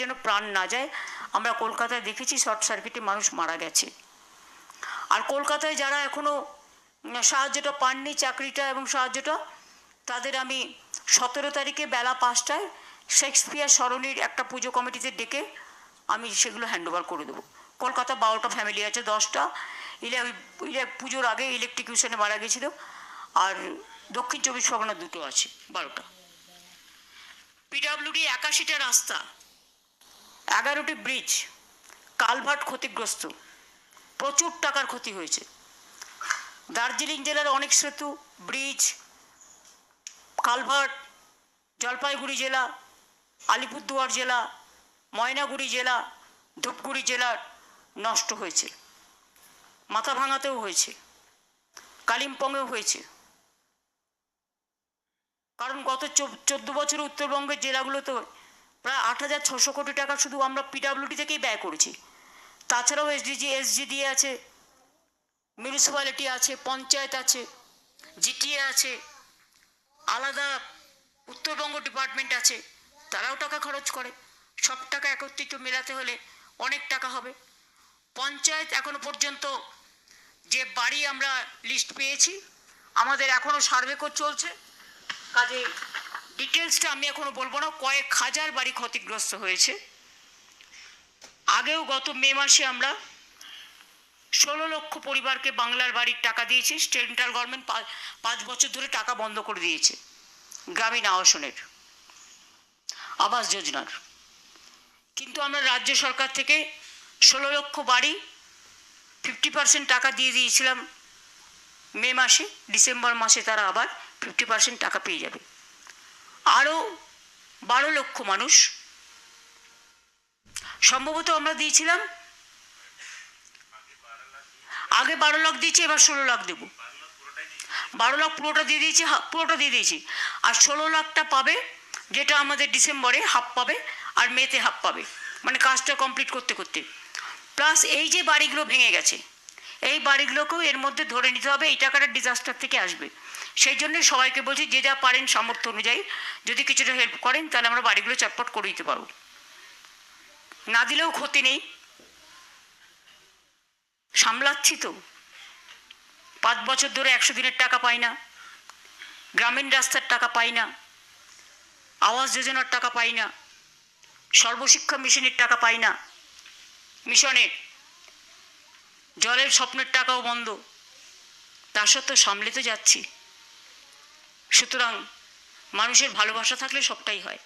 যেন প্রাণ না যায়, আমরা কলকাতায় দেখেছি শর্ট সার্কিটে মানুষ মারা গেছে। আর কলকাতায় যারা এখনও সাহায্যটা পাননি চাকরিটা এবং সাহায্যটা, তাদের আমি সতেরো তারিখে বেলা পাঁচটায় শেক্সপিয়ার সরণির একটা পুজো কমিটিতে ডেকে আমি সেগুলো হ্যান্ডওভার করে দেবো। কলকাতা বারোটা ফ্যামিলি আছে, দশটা। ইলে ইলে, পুজোর আগে ইলেকট্রিকিউশনে মারা গেছিল। আর দক্ষিণ চব্বিশ পরগনা দুটো আছে, বারোটা। পিডাব্লিউডি একাশিটা রাস্তা। এগারোটি ব্রিজ কালভার্ট ক্ষতিগ্রস্ত। প্রচুর টাকার ক্ষতি হয়েছে। দার্জিলিং জেলার অনেক সেতু, ব্রিজ, কালভার্ট, জলপাইগুড়ি জেলা, আলিপুরদুয়ার জেলা, ময়নাগুড়ি জেলা, ধূপগুড়ি জেলার নষ্ট হয়েছে। মাথা ভাঙাতেও হয়েছে। কালিম্পংয়েও হয়েছে। কারণ গত চোদ্দ বছরে উত্তরবঙ্গের জেলাগুলোতে প্রায় আট হাজার ছশো কোটি টাকা শুধু আমরা পিডাব্লিউডি থেকেই ব্যয় করেছি। তাছাড়াও এসডিজি এসজিডি আছে মিউনিসিপ্যালিটি আছে, পঞ্চায়েত আছে জিটিএ আছে, আলাদা উত্তরবঙ্গ ডিপার্টমেন্ট আছে, তারাও টাকা খরচ করে। সব টাকা একত্রিত মেলাতে হলে অনেক টাকা হবে। পঞ্চায়েত এখনও পর্যন্ত যে বাড়ি আমরা লিস্ট পেয়েছি, আমাদের এখনও সার্ভে চলছে। কাজে ডিটেলসটা আমি এখনও বলব না, কয়েক হাজার বাড়ি ক্ষতিগ্রস্ত হয়েছে। আগেও গত মে মাসে আমরা ষোলো লক্ষ পরিবারকে বাংলার বাড়ির টাকা দিয়েছি, সেন্ট্রাল গভর্নমেন্ট পাঁচ বছর ধরে টাকা বন্ধ করে দিয়েছে, গ্রামীণ আবাসনের, আবাস যোজনার। কিন্তু আমরা রাজ্য সরকার থেকে ষোলো লক্ষ বাড়ি ফিফটি পার্সেন্ট টাকা দিয়ে দিয়েছিলাম মে মাসে, ডিসেম্বর মাসে তারা আবার ফিফটি পার্সেন্ট টাকা পেয়ে যাবে। আরও বারো লক্ষ মানুষ। সম্ভবত আমরা দিয়েছিলাম। আগে বারো লাখ দিয়েছি, এবার ষোলো লাখ দেবো। বারো লাখ পুরোটা দিয়ে দিয়েছি পুরোটা দিয়ে দিয়েছি। আর ষোলো লাখটা পাবে, যেটা আমাদের ডিসেম্বরে হাফ পাবে, আর মেতে হাফ পাবে। মানে কাজটা কমপ্লিট করতে করতে। প্লাস এই যে বাড়িগুলো ভেঙে গেছে এই বাড়িগুলোকেও এর মধ্যে ধরে নিতে হবে, এই টাকাটা ডিজাস্টার থেকে আসবে। সেই জন্য সবাইকে বলছি, যে যা পারেন সামর্থ্য অনুযায়ী, যদি কিছুটা হেল্প করেন, তাহলে আমরা বাড়িগুলো চটপট করে দিতে পারব। না দিলেও ক্ষতি নেই। সামলাচ্ছি তো। পাঁচ বছর ধরে একশো দিনের টাকা পাই না। গ্রামীণ রাস্তার টাকা পাই না। আবাস যোজনার টাকা পাই না। সর্বশিক্ষা মিশনের টাকা পাই না। মিশনের জলের স্বপ্নের টাকাও বন্ধ। তা সত্ত্বেও সামলে তো যাচ্ছি। সুতরাং মানুষের ভালোবাসা থাকলে সবটাই হয়।